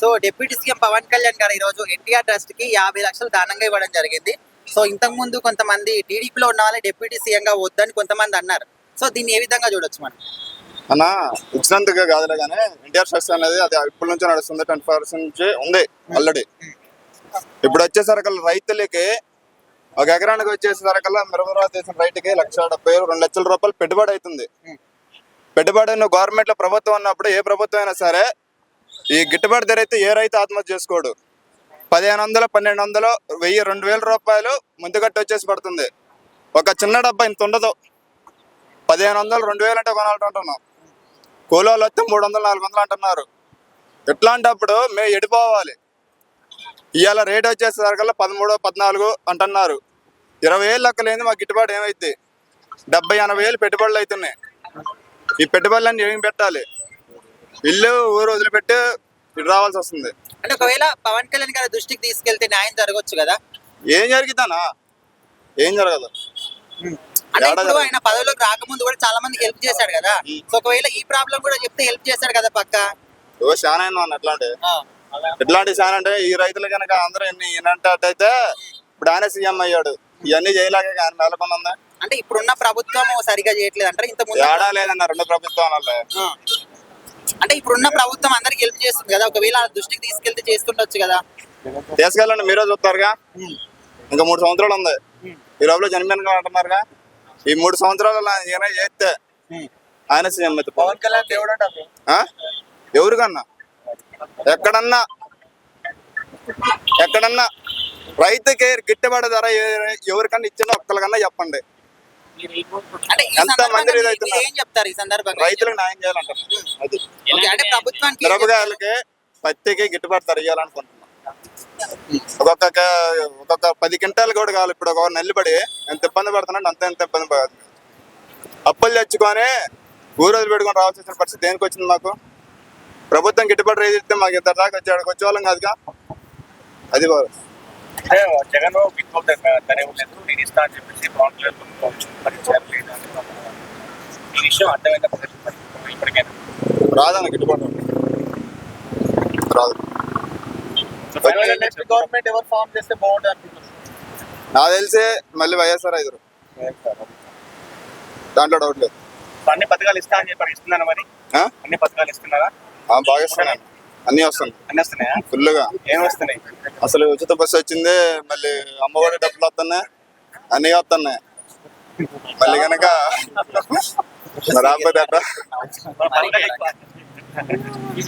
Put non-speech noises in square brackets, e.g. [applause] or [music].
So deputy CM Pawan Kalyan garu ఈ రోజు ఎన్టీఆర్ ట్రస్ట్కి యాభై లక్షలు దానంగా ఇవ్వడం జరిగింది. సో ఇంతకు ముందు కొంతమంది టీడీపీలో ఉన్న వాళ్ళే డిప్యూటీ సీఎం గా వద్దని కొంతమంది అన్నారు. సో దీన్ని ఏ విధంగా చూడొచ్చు మనం? అన్న ఇచ్చినందుకు కాదులే కానీ ఎన్టీఆర్ ట్రస్ట్ అనేది అది ఇప్పటి నుంచి నడుస్తుంది ట్వంటీ పర్సెంట్ నుంచి ఉంది ఆల్రెడీ. ఇప్పుడు వచ్చేసరికి రైతులకి ఒక ఎకరానికి వచ్చేసరికల్లా మిరపరాజు చేసిన రైతుకి లక్ష డెబ్బై రెండు లక్షల రూపాయలు పెట్టుబడి అవుతుంది. పెట్టుబడి గవర్నమెంట్లో ప్రభుత్వం ఉన్నప్పుడు ఏ ప్రభుత్వం అయినా సరే ఈ గిట్టుబాటు ధర అయితే ఏ రైతు ఆత్మహత్య చేసుకోడు. పదిహేను వందలు పన్నెండు వందలు వెయ్యి రెండు వేల రూపాయలు ముందుగట్టు వచ్చేసి పడుతుంది. ఒక చిన్న డబ్బా ఇంత ఉండదు. పదిహేను వందలు రెండు వేలు అంటే కొనాలంటున్నాం కూలోళ్ళు వస్తే మూడు వందలు నాలుగు వందలు అంటున్నారు. ఇట్లాంటప్పుడు మేము ఎడిపోవాలి. ఇవాళ రేట్ వచ్చేసరికల్లా పదమూడు పద్నాలుగు అంటున్నారు. ఇరవై ఏళ్ళు లెక్కలేని మాకు గిట్టుబాటు ఏమైంది డెబ్బై ఎనభై వేలు పెట్టుబడులు అవుతున్నాయి ఈ పెట్టుబడులన్నీ ఏమి పెట్టాలి? ఇల్లు ఊరు వదిలిపెట్టి ఇటు రావాల్సి వస్తుంది. అంటే ఒకవేళ పవన్ కళ్యాణ్ గారి దృష్టికి తీసుకెళ్తే న్యాయం జరగవచ్చు కదా? ఏం జరిగిద్దానా? ఏం జరగదు. అంటే ఇప్పుడు ఆయన పదవిలోకి రాకముందు కూడా చాలా మంది హెల్ప్ చేశాడు కదా. సో ఒకవేళ ఈ ప్రాబ్లం కూడా చెప్తే హెల్ప్ చేశాడు కదా పక్క? ఓ అయినా అన్న ఎట్లాంటి ఎట్లాంటి చాలా అంటే ఈ రైతులు కనుక అందరూ ఈయనంటే ఇప్పుడు ఆయన సీఎం అయ్యాడు. ఇవన్నీ చేయలేక ఆయన మేలకొని ఉందా? అంటే ఇప్పుడున్న ప్రభుత్వం సరిగా చేయట్లేదు అంటారు? ఇంత ముందు ఏడా లేదన్న రెండు ప్రభుత్వాలలో. అంటే ఇప్పుడున్న ప్రభుత్వం అందరికి హెల్ప్ చేస్తుంది కదా. ఒకవేళ దృష్టికి తీసుకెళ్తే చేస్తుండొచ్చు కదా. తీసుకెళ్ళండి మీరే చూస్తారుగా. ఇంకా మూడు సంవత్సరాలు ఉంది. ఈ లోపల జన్మదిన అంటున్నారుగా. ఈ మూడు సంవత్సరాలు చేస్తే ఆయన సీఎం పవన్ కళ్యాణ్ దేవుడు? ఎవరికన్నా? ఎక్కడన్నా? ఎక్కడన్నా? రైతుకి గిట్టుబాటు ధర ఎవరికన్నా ఇచ్చిందో ఒక్కరికన్నా చెప్పండి. అంటే ఈ ఎంత మంది ఏం చెప్తారు ఈ సందర్భంగా? రైతులకు న్యాయం చేయాలంటారు. అది. ఓకే, అంటే ప్రభుత్వానికి పత్తికి గిట్టుబాటు ధర ఇవ్వాలనుకుంటున్నాం. ఒక్కొక్క ఒక్కొక్క పది క్వింటాలు కూడా కావాలి. ఇప్పుడు ఒక నెల్లిపడి ఎంత ఇబ్బంది పడుతున్నాడు అంత ఎంత ఇబ్బంది పడుతుంది అప్పులు తెచ్చుకొని ఊరు వదిలి పెట్టుకొని రావాల్సి వచ్చిన పరిస్థితి దేనికి వచ్చింది మాకు? ప్రభుత్వం గిట్టుబాటు రేట్ ఇస్తే మాకు ఇంత దాకా వచ్చాడు వచ్చేవాళ్ళం కాదుగా. అది బాగా అంటే జగన్ విత్పోతే తనే ఉండలేదు నేను ఇస్తా అని చెప్పేసి పవన్ కళ్యాణ్ ఈ విషయం అర్థమైందా మరి ఇప్పటికైనా రాదన్న గిట్టుబాటు. రాదు. గవర్నమెంట్ ఎవరు ఫామ్ చేస్తే బాగుంటుంది అనుకుంటున్నారు? నాకు తెలిసి మళ్ళీ వైఎస్ఆర్ ఐదురు దాంట్లో డౌట్ లేదు. అన్ని పథకాలు ఇస్తా అని చెప్పి ఇస్తున్నారా మరి? అన్ని పథకాలు ఇస్తున్నారా? బాగా ఇస్తున్నాను అన్నీ వస్తుంది అన్ని వస్తున్నాయా? ఫుల్గా ఏం వస్తున్నాయి? అసలు ఉచిత బస్సు వచ్చింది మళ్ళీ అమ్మఒడి డబ్బులు వస్తున్నాయి అన్నీ వస్తున్నాయి. మళ్ళీ కనుక [laughs] ఎక్కువ.